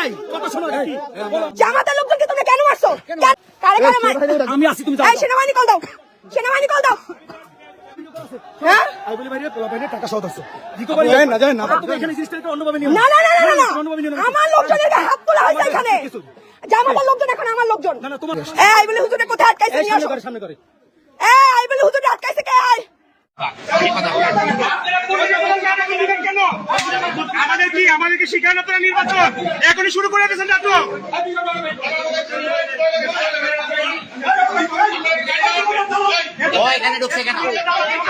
জামাতের ভাই কত সময় কি। জামাতের লোকজনকে তুমি কেন মারছো? কারে কারে মার আমি আসি তুমি যাও। এই সেনাবাহিনী কল দাও। সেনাবাহিনী কল দাও। হ্যাঁ? আই বলি ভাই পোলা ভাই টাকা সহ আছে রিকভারি যায় না যায় না তুমি এখানে সিস্টেমকে অন্যভাবে নিও না না না না না অন্যভাবে নিও না আমার লোকজনের হাত তোলা হয়েছে এখানে। জামাতের লোকজন এখন আমার লোকজন। না না তোমার এই আই বলে হুজুরে কোথায় আটকাইছে নিয়ে সামনে আসো। করে সামনে করে। এই আই বলে হুজুরে আটকাইছে কে? আয় কেন আমাদের কি আমাদেরকে শিখান আপনারা নির্বাচন এখনই শুরু করে দিয়েছেন নাটক ও এখানে ঢুকছে কেন?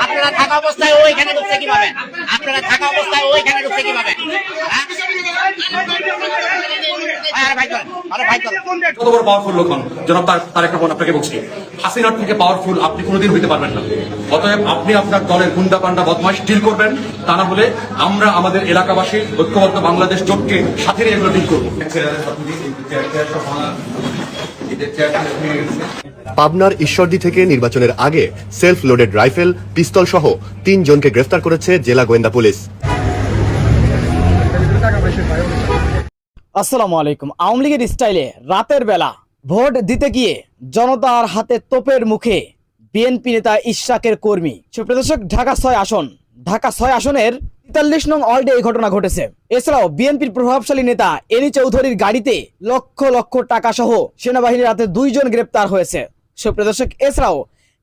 আপনারা থাকা অবস্থায় ওইখানে ঢুকছে কীভাবে? আপনারা থাকা অবস্থায় ওইখানে ঢুকছে কীভাবে? হ্যাঁ? আরে ভাই করেন আরে ভাই করেন কত বড় পাওয়ারফুল লোকন জনাব তার তারেক রহমান আপনাকে বলছি। হাসিনার থেকে পাওয়ারফুল আপনি কোনোদিন হইতে পারবেন না। অতএব আপনি আপনার দলের গুন্ডা পান্ডা বদমাশ ডিল করবেন। তা না হলে আমরা আমাদের এলাকাবাসী ঐক্যবদ্ধ বাংলাদেশ জোটকে সাথে নিয়ে এগুলো ডিল করব। পাবনার ঈশ্বরদী থেকে নির্বাচনের আগে সেলফ লোডেড রাইফেল পিস্তল সহ তিন জনকে গ্রেফতার করেছে জেলা গোয়েন্দা পুলিশ। আসসালামু আলাইকুম। আওয়ামী লীগের স্টাইলে রাতের বেলা ভোট দিতে গিয়ে জনতার হাতে তোপের মুখে বিএনপি নেতা ইশাকের কর্মী। সুপ্রদর্শক ঢাকা ছয় আসন। ঢাকা ছয় আসনের তেতাল্লিশ নং ওয়ার্ডে এই ঘটনা ঘটেছে। এছাড়াও বিএনপির প্রভাবশালী নেতা এনি চৌধুরীর গাড়িতে লক্ষ লক্ষ টাকা সহ সেনাবাহিনীর হাতে দুইজন গ্রেপ্তার হয়েছে। সুপ্রদর্শক এছাড়াও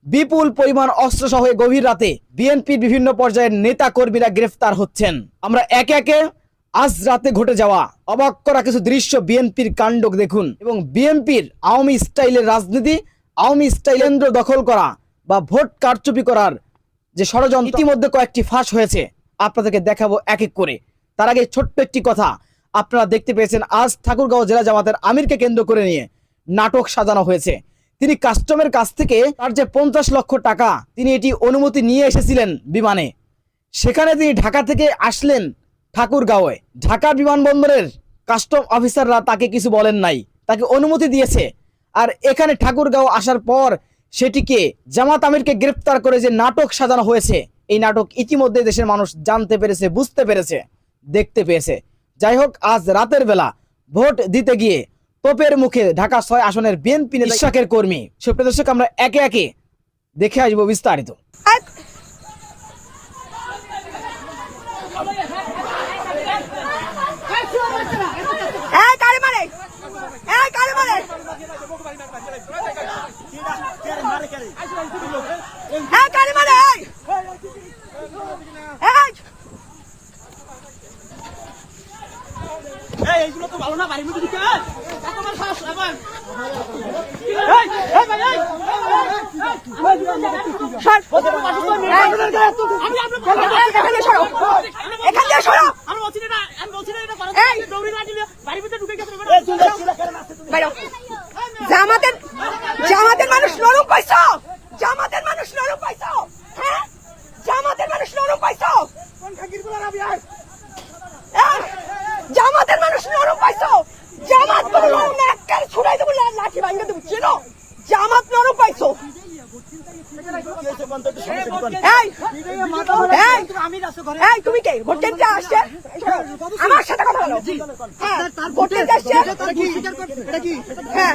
বিপুল পরিমাণ অস্ত্র সহ গভীর রাতে বিএনপির বিভিন্ন পর্যায়ের নেতা কর্মীরা গ্রেফতার হচ্ছেন। আমরা একে একে আজ রাতে ঘটে যাওয়া অবাক করা কিছু দৃশ্য বিএনপির কাণ্ড দেখুন এবং বিএনপির আওয়ামী স্টাইলের রাজনীতি, আওয়ামী স্টাইল কেন্দ্র দখল করা বা ভোট কারচুপি করার যে ষড়যন্ত্র, ইতিমধ্যে কয়েকটি ফাঁস হয়েছে। আপনাদেরকে দেখাবো এক এক করে। তার আগে ছোট্ট একটি কথা, আপনারা দেখতে পেয়েছেন আজ ঠাকুরগাঁও জেলা জামাতের আমিরকে কেন্দ্র করে নিয়ে নাটক সাজানো হয়েছে। তিনি কাস্টমের কাছ থেকে তার যে পঞ্চাশ লক্ষ টাকা, তিনি এটি অনুমতি নিয়ে এসেছিলেন বিমানে। সেখানে তিনি ঢাকা থেকে আসলেন ঠাকুরগাঁওয়ে। ঢাকা বিমানবন্দরের কাস্টম অফিসাররা তাকে কিছু বলেন নাই তাকে অনুমতি দিয়েছে। আর এখানে ঠাকুরগাঁও আসার পর সেটিকে জামাত আমিরকে গ্রেপ্তার করে যে নাটক সাজানো হয়েছে এই নাটক ইতিমধ্যে দেশের মানুষ জানতে পেরেছে বুঝতে পেরেছে দেখতে পেয়েছে। যাই হোক আজ রাতের বেলা ভোট দিতে গিয়ে তোপের মুখে ঢাকা ছয় আসনের বিএনপি নেতা কর্মী। সুপ্রদর্শক আমরা একে একে দেখে আসব বিস্তারিত এই, এই কারে মারে এই কারে মারে এই কারে মারে এই এই এই এইগুলো তো ভালো না বাড়ির মধ্যে দিকে এত বড় সাহস আমার সর এখানে সরো এখান থেকে সরো আমি বলছি না আমি বলছি না এটা পারো এই! দৌড়ি না দিলে বাড়ির ভিতরে ঢুকে গেছে বাইরো। জামাতের জামাতের মানুষ নরম পাইছো জামাতের মানুষ নরম পাইছো হ্যাঁ জামাতের মানুষ নরম পাইছো এই, জামাতের মানুষ নরম পাইছো জামাত কোনো নরম না এককাল ছুড়াই দেবো লা- লাঠি ভাঙ্গে দেবো চেনো জামাত নরম পাইছো এই এই এই তুমি কে ভোট কেন্দ্রে আসছে আমার সাথে কথা বলো। হ্যাঁ ভোট কেন্দ্রে আসছে হ্যাঁ।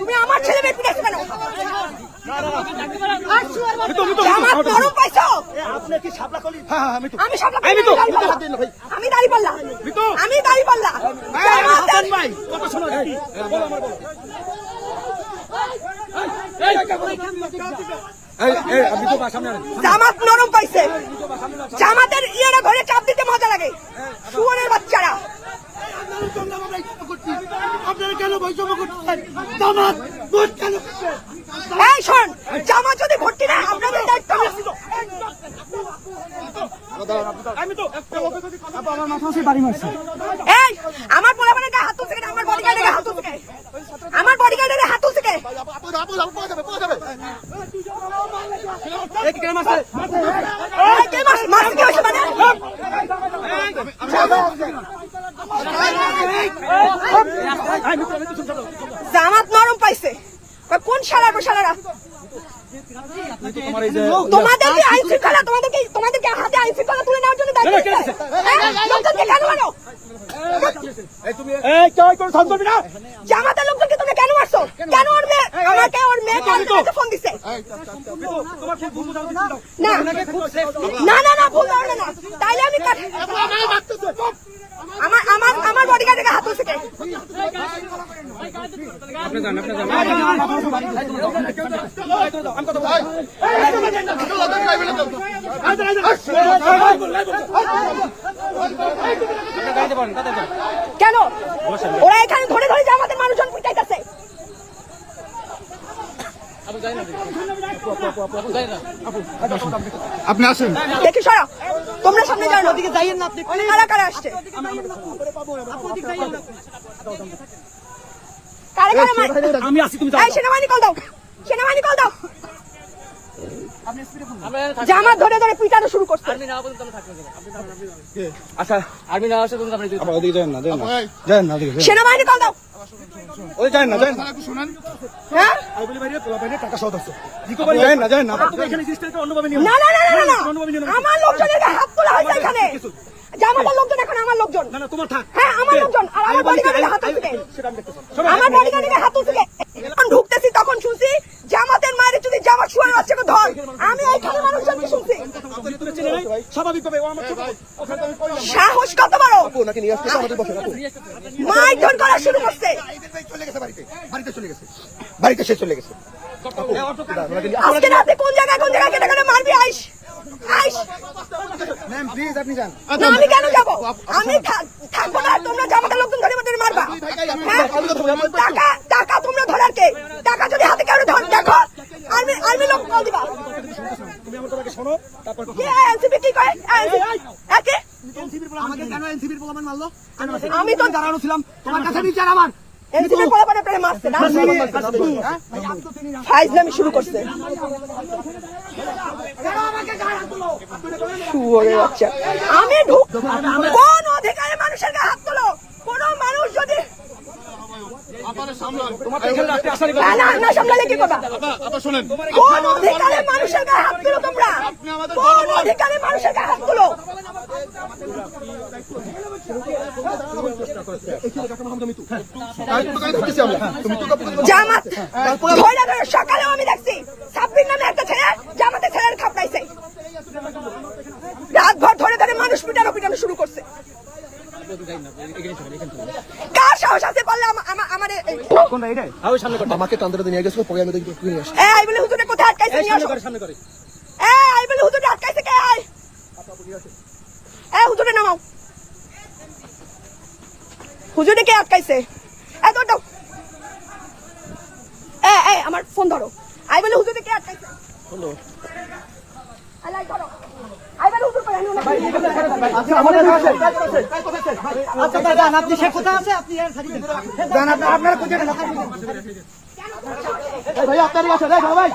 তুমি আমার ছেলে কেন? মিতু মিতু জামাত জামাত নরম পাইছে জামাতের ইয়েরা ঘরে চাপ দিতে মজা লাগে। শুয়ারের বাচ্চারা। আপনারা কেন বৈষম্য করছেন জামাত ভোট কেন এই শোন জামাত যদি ভর্তি না আপনাদের দায়িত্ব আমি তো। আমার মাথা বাড়ি মারছে এই আমার পোলাপানের গায়ে হাত তুলছে আমার বডিগার্ডের গায়ে হাত তুলছে আমার বডিগার্ডের গায়ে হাত তুলছে কে মারছে? মারছে? কে হয়েছে মানে? জামাত নরম পাইছে। কোন তোমার এই তোমাদের আইন শৃঙ্খলা তোমাদেরকে มั কেন? ওরা এখানে ধরে ধরে যে আমাদের মানুষজন পিটাইতেছে আপনি আসেন। দেখি সরা। তোমরা সামনে যাও ওদিকে যাইয়েন না। আপনি কারা কারা আসছে? কারা কারা আমি আসি তুমি যাও। এই সেনাবাহিনী কল দাও সেনাবাহিনী কল দাও জামাত ধরে ধরে পিটানো শুরু করছে। আচ্ছা আর্মি না আসে তুমি আপনি ওদিকে যান না যান না। যান না ওদিকে যান। সেনাবাহিনী কল দাও। ওই যান না যান না। হ্যাঁ? আই বলি বাইরে পোলা বাইরে টাকা সহ আছে রিকভারি যান না যান না। আপনি এখানে সিস্টেমকে অন্যভাবে নিয়ে না না না না না অন্যভাবে নিয়ে আমার লোকজনের হাত তোলা হয়েছে এখানে। জামাতের লোকজন এখন আমার লোকজন। না না তোমার থাক। হ্যাঁ আমার লোকজন। আর আমার বডিগার্ডের হাত তুলছে সেটা আমি দেখতেছি। আমার বডিগার্ডের হাত তুলছে যখন ঢুকতেছি তখন শুনছি জামাতের মায়ের যদি জামাত শুয়ে আছে ধর আমি এইখানে মানুষজনকে শুনছি তুমি চিনে নাই স্বাভাবিকভাবে ও আমার ছোট বোন। ওখানে তো আমি কই না। সাহস কত বড় মারধর করা শুরু করছে। বাড়িতে সে চলে গেছে। আজকে রাতে কোন জায়গায় কোন জায়গায় কেটে কেটে মারবি? আইস আইস। ম্যাম প্লিজ আপনি যান। না আমি কেন যাব? আমি থাকব না তোমরা জামাটা লোকজন ধরে ধরে মারবা। হ্যাঁ? টাকা টাকা তোমরা ধরার কে টাকা যদি হাতে কেউ ধর দেখো আর্মি আর্মি লোক কল দিবা তুমি আমার কথাকে শোনো তারপর কি এনসিপি কি করে একে আমাকে কেন এনসিপির প্রমাণ মারলো আমি তো দাঁড়ানো ছিলাম। তোমার কাছে বিচার আমার। না? ফাইজলামি শুরু করছে। আমি ঢুক কোন অধিকারে মানুষের গায়ে হাত তোলো? কোন মানুষ যদি কোন অধিকারে মানুষের গায়ে হাত তুলো তোমরা? কোন অধিকারে মানুষের গায়ে হাত তুলো? জামাত সকালেও আমি দেখছি সাব্বির নামে একটা ছেলে জামাতে ছেলের খাপড়াইছে রাত ধরে ধরে মানুষ পিটানো পিটানো শুরু করছে। কার সাহস আছে বললে আমার আমাকে তন্ত্র নিয়ে গেছিল পরে আমি দেখি হুজুরে কোথায় আটকাইছে নিয়ে আসো সামনে করে সামনে করে এই আই বলে হুজুরে আটকাইছে কে আই এই হুজুরে নামাও হুজুরে কে আটকাইছে দাও এই এই আমার ফোন ধরো আই বলে হুজুরে কে আটকাইছে হ্যালো আলাই ধরো আই বলে হুজুর পাই না আচ্ছা আমাদের আছে আচ্ছা দাদা আপনি সে কোথায় আছে আপনি এর সাথে জান আপনারা কোথায় গেলেন ভাই আপনারই আছে দেখ ভাই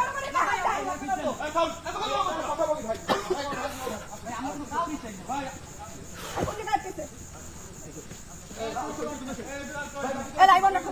এই লাই বন্ধ রাখো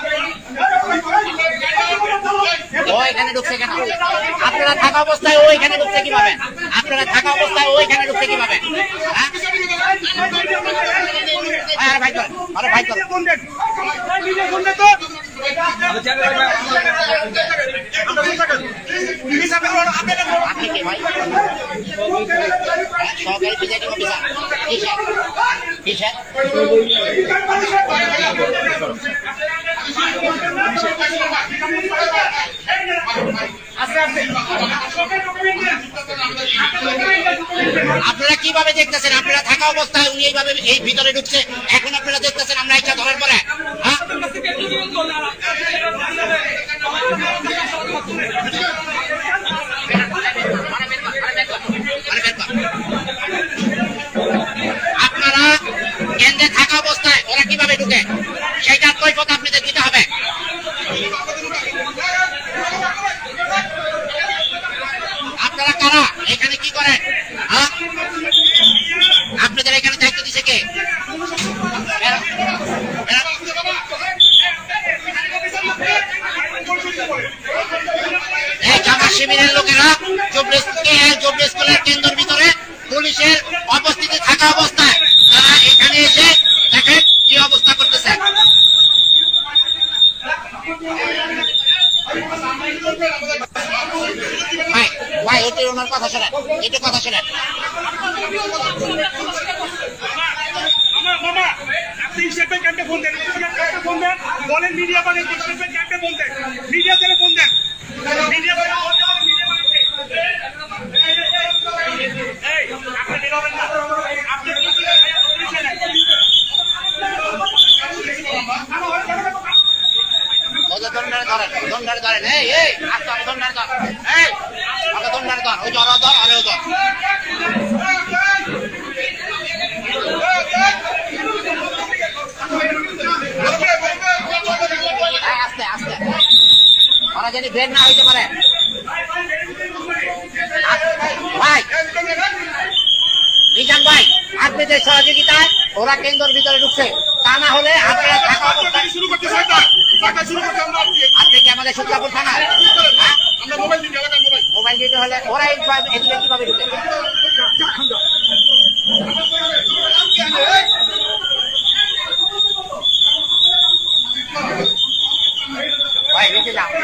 ও, এখানে ঢুকছে কেন? আপনারা থাকা অবস্থায় ও এখানে ঢুকছে কীভাবে? আপনারা থাকা অবস্থায় ও এখানে ঢুকছে কীভাবে? হ্যাঁ? ফোন থাকেন মিডিয়া ফোন কি ভাই? সহকারী প্রিজাইডিং অফিসার। কিসের কিসের আপনারা কীভাবে দেখতেছেন? আপনারা থাকা অবস্থায় উনি এইভাবে এই ভিতরে ঢুকছে। এখন আপনারা দেখতেছেন আমরা একটা ধরার পরে হ্যাঁ? আপনারা কেন্দ্রে থাকা অবস্থায় ওরা কীভাবে ঢুকে? সেইটার কৈফত আপনাদের দিতে হবে আপনারা কারা এখানে কি করেন? আপনাদের এখানে দায়িত্ব দিছে কে? পুলিশের থাকা এখানে এসে অবস্থা করতেছে। ভাই ভাই এটি ওনার কথা শোনেন এটি কথা শোনেন। বলেন মিডিয়া দেন, মিডিয়া থেকে ফোন দেন। মিডিয়া আপনি ওরা জানি বের না হইতে পারে। ভাই। নিজাম ভাই আপনাদের সহযোগিতায় ওরা কেন্দ্রের ভিতরে ঢুকছে, তা না হলে আপনারা থাকা অবস্থায় শুরু করতে সরকার সরকার শুরু করতে আমরা আপনি কি আমাদের শুক্লাপুর থানা হ্যাঁ? আমরা মোবাইল দিন এলাকার মোবাইল মোবাইল দিতে হলে ওরা এদিকে কীভাবে ঢুকে?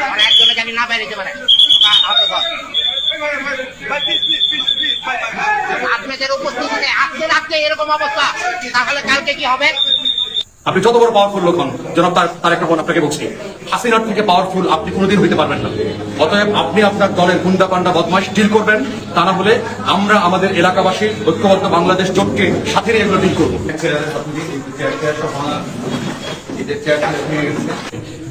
মানে একজনে জানি না বাইরে যেতে পারে। আপনাদের উপস্থিতিতে আজকে রাত্রে এরকম অবস্থা। তাহলে কালকে কি হবে? আপনি যত বড় পাওয়ারফুল লোক হন, জনাব তার তারেক রহমান আপনাকে বলছি। হাসিনার থেকে পাওয়ারফুল আপনি কোনোদিন হইতে পারবেন না। অতএব আপনি আপনার দলের গুন্ডা পান্ডা বদমাশ ডিল করবেন, তা না হলে আমরা আমাদের এলাকাবাসী, ঐক্যবদ্ধ বাংলাদেশ জোটকে সাথে নিয়ে এগুলো ডিল করব।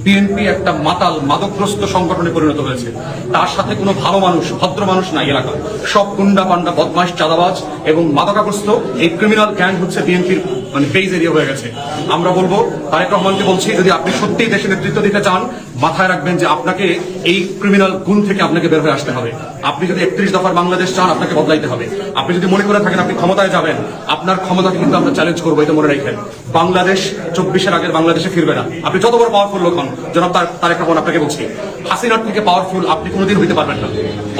বিএনপি একটা মাতাল, মাদকগ্রস্ত সংগঠনে পরিণত হয়েছে। তার সাথে কোনো ভালো মানুষ, ভদ্র মানুষ নাই এলাকা সব গুন্ডা পান্ডা বদমাশ, চাঁদাবাজ এবং মাদকাগ্রস্ত এই ক্রিমিনাল গ্যাং হচ্ছে বিএনপির মানে বেজ এরিয়া হয়ে গেছে। আমরা বলব, তারেক রহমানকে বলছি, যদি আপনি সত্যিই দেশে নেতৃত্ব দিতে চান, মাথায় রাখবেন যে আপনাকে এই ক্রিমিনাল গুণ থেকে আপনাকে বের হয়ে আসতে হবে। আপনি যদি একত্রিশ দফার বাংলাদেশ চান, আপনাকে বদলাইতে হবে। আপনি যদি মনে করে থাকেন আপনি ক্ষমতায় যাবেন, আপনার ক্ষমতাকে কিন্তু আমরা চ্যালেঞ্জ করব, এটা মনে রাখেন। বাংলাদেশ চব্বিশের আগের বাংলাদেশে ফিরবে না। আপনি যত বড় পাওয়ারফুল লোক হন, জনাব তার তারেক রহমান আপনাকে বলছি হাসিনার থেকে পাওয়ারফুল আপনি কোনোদিন হইতে পারবেন না।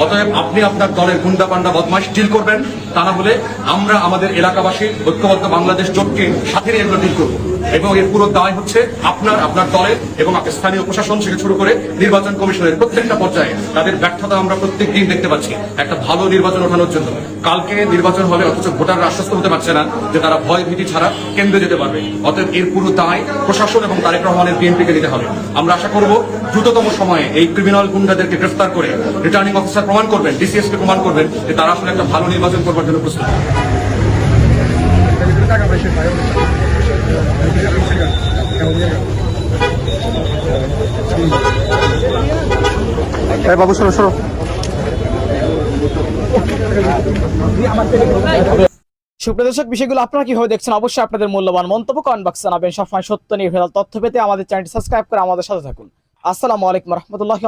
অতএব আপনি আপনার দলের গুন্ডা পান্ডা বদমাশ ডিল করবেন, তা না হলে আমরা আমাদের এলাকাবাসী, ঐক্যবদ্ধ বাংলাদেশ জোটকে সাথে নিয়ে এগুলো ডিল করব। এবং এর পুরো দায় হচ্ছে আপনার আপনার দলের এবং স্থানীয় প্রশাসন থেকে শুরু করে নির্বাচন কমিশনের প্রত্যেকটা পর্যায়ে তাদের ব্যর্থতা আমরা প্রত্যেক দিন দেখতে পাচ্ছি। একটা ভালো নির্বাচন ওঠানোর জন্য। কালকে নির্বাচন হবে, অথচ ভোটাররা আশ্বস্ত হতে পারছে না যে তারা ভয় ভীতি ছাড়া কেন্দ্রে যেতে পারবে। অতএব এর পুরো দায় প্রশাসন এবং তারেক রহমানের বিএনপিকে নিতে হবে। আমরা আশা করব দ্রুততম সময়ে এই ক্রিমিনাল গুন্ডাদেরকে গ্রেফতার করে রিটার্নিং অফিসার প্রমাণ করবেন ডিসিএস কে প্রমাণ করবেন যে তারা আসলে একটা ভালো নির্বাচন করবার জন্য প্রস্তুত। বাবু, সরো সরো। সুপ্রদর্শক বিষয়গুলো আপনারা কীভাবে দেখছেন অবশ্যই আপনাদের মূল্যবান মন্তব্য কমেন্ট বক্সে জানাবেন। সবসময় সত্য নির্ভেজাল তথ্য পেতে আমাদের চ্যানেলটি সাবস্ক্রাইব করে আমাদের সাথে থাকুন। আসসালামু আলাইকুম রহমতুল্লাহ